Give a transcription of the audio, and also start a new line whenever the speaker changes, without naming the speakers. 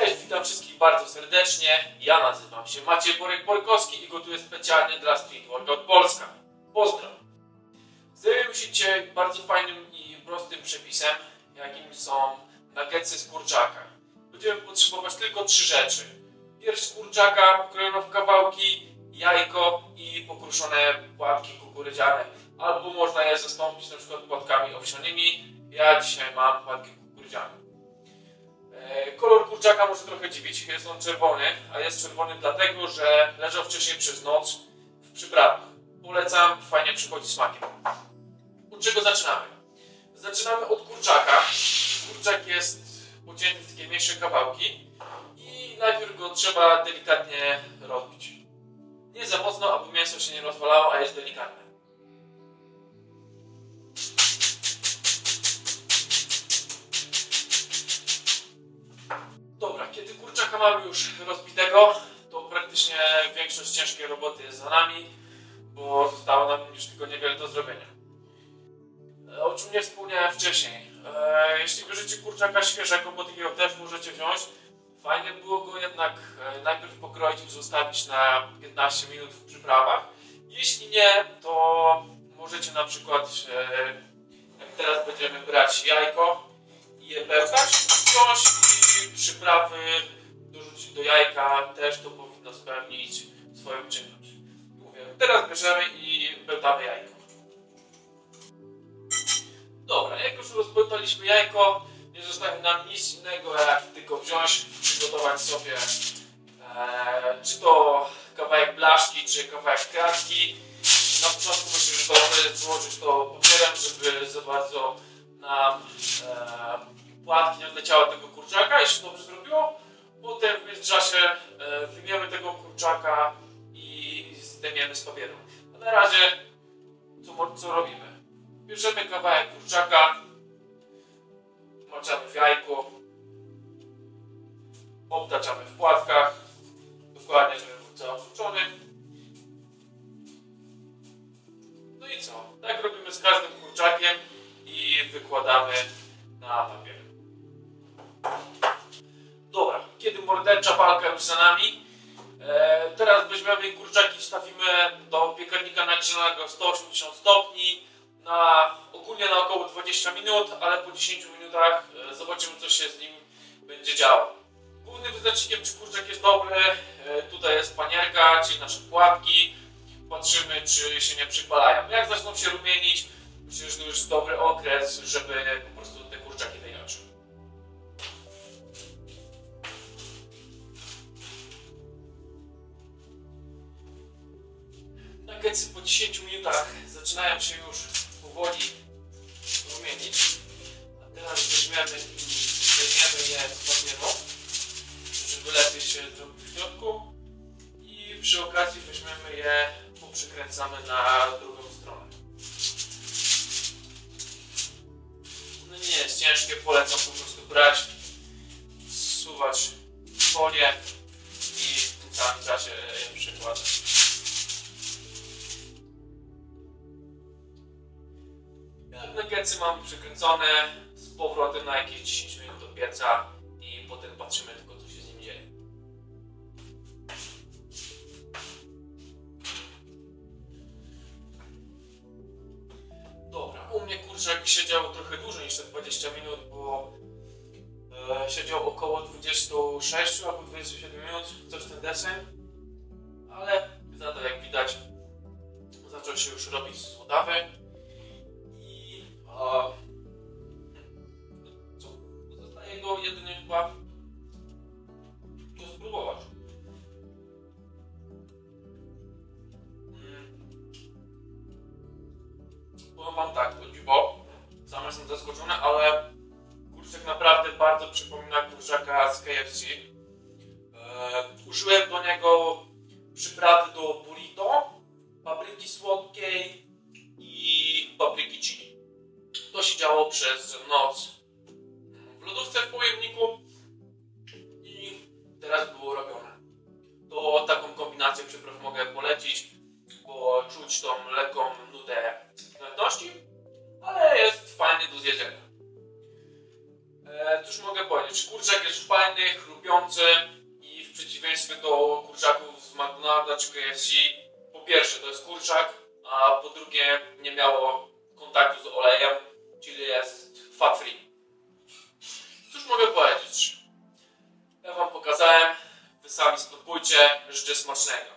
Cześć, witam wszystkich bardzo serdecznie. Ja nazywam się Maciej Borek-Borkowski i gotuję specjalnie dla Street Workout Polska. Pozdro! Zajmiemy się dzisiaj bardzo fajnym i prostym przepisem, jakim są nuggetsy z kurczaka. Będziemy potrzebować tylko trzy rzeczy. Pierś kurczaka pokrojona w kawałki, jajko i pokruszone płatki kukurydziane. Albo można je zastąpić na przykład płatkami owsianymi. Ja dzisiaj mam płatki kukurydziane. E, Kolor kurczaka może trochę dziwić, jest on czerwony, a jest czerwony dlatego, że leżał wcześniej przez noc w przyprawach. Polecam, fajnie przychodzi smakiem. Od czego zaczynamy? Zaczynamy od kurczaka. Kurczak jest pocięty w takie mniejsze kawałki i najpierw go trzeba delikatnie rozbić. Nie za mocno, aby mięso się nie rozwalało, a jest delikatne. Mamy już rozbitego, to praktycznie większość ciężkiej roboty jest za nami, bo zostało nam już tylko niewiele do zrobienia. E, O czym nie wspomniałem wcześniej. E, jeśli bierzecie kurczaka świeżego, bo takiego też możecie wziąć, fajnie było go jednak e, najpierw pokroić i zostawić na 15 minut w przyprawach. Jeśli nie, to możecie na przykład, jak teraz będziemy brać jajko i je bełtać, wziąć i przyprawy do jajka, też to powinno spełnić swoją czynność. Mówię, teraz bierzemy i bełtamy jajko. Dobra, jak już rozbełtaliśmy jajko, nie zostaje nam nic innego, jak tylko wziąć, przygotować sobie e, czy to kawałek blaszki, czy kawałek kratki. Na początku musimy złożyć to papierem, żeby za bardzo nam e, płatki nie odleciały tego kurczaka i dobrze zrobiło. Potem w międzyczasie e, wyjmiemy tego kurczaka i zdejmiemy z papieru. A na razie co, co robimy? Bierzemy kawałek kurczaka, maczamy w jajku, obtaczamy w płatkach, dokładnie, żeby był cały obtuczony. No i co? Tak robimy z każdym kurczakiem i wykładamy na papier. Mordercza walka już za nami, e, teraz weźmiemy kurczaki, wstawimy do piekarnika nagrzanego 180 stopni na ogólnie na około 20 minut, ale po 10 minutach e, zobaczymy co się z nim będzie działo. Głównym wyznacznikiem czy kurczak jest dobry, e, tutaj jest panierka, czyli nasze płatki. Patrzymy czy się nie przypalają. Jak zaczną się rumienić, myślę, że to już dobry okres, żeby po prostu Nuggetsy po 10 minutach zaczynają się już powoli rumienić. A teraz weźmiemy i zdejmiemy je z papieru, żeby lepiej się zrobić w środku. I przy okazji weźmiemy je, poprzykręcamy na drugą stronę. No nie jest ciężkie, polecam po prostu brać, zsuwać folię i w tym samym czasie Nuggetsy mamy przykręcone z powrotem na jakieś 10 minut do pieca i potem patrzymy tylko co się z nim dzieje. Dobra, u mnie kurczak siedział trochę dłużej niż te 20 minut, bo e, siedział około 26 albo 27 minut, coś w ten deseń. Ale za to jak zaskoczony, ale kurczak naprawdę bardzo przypomina kurczaka z KFC. E, użyłem do niego przyprawy do burrito, papryki słodkiej i papryki chili. To się działo przez noc w lodówce w pojemniku i teraz było robione. To taką kombinację przypraw mogę polecić, E, cóż mogę powiedzieć? kurczak jest fajny, chrupiący i w przeciwieństwie do kurczaków z McDonalda czy KFC, po pierwsze to jest kurczak, a po drugie nie miało kontaktu z olejem, czyli jest fat free. Cóż mogę powiedzieć? Ja wam pokazałem, wy sami spróbujcie, życzę smacznego.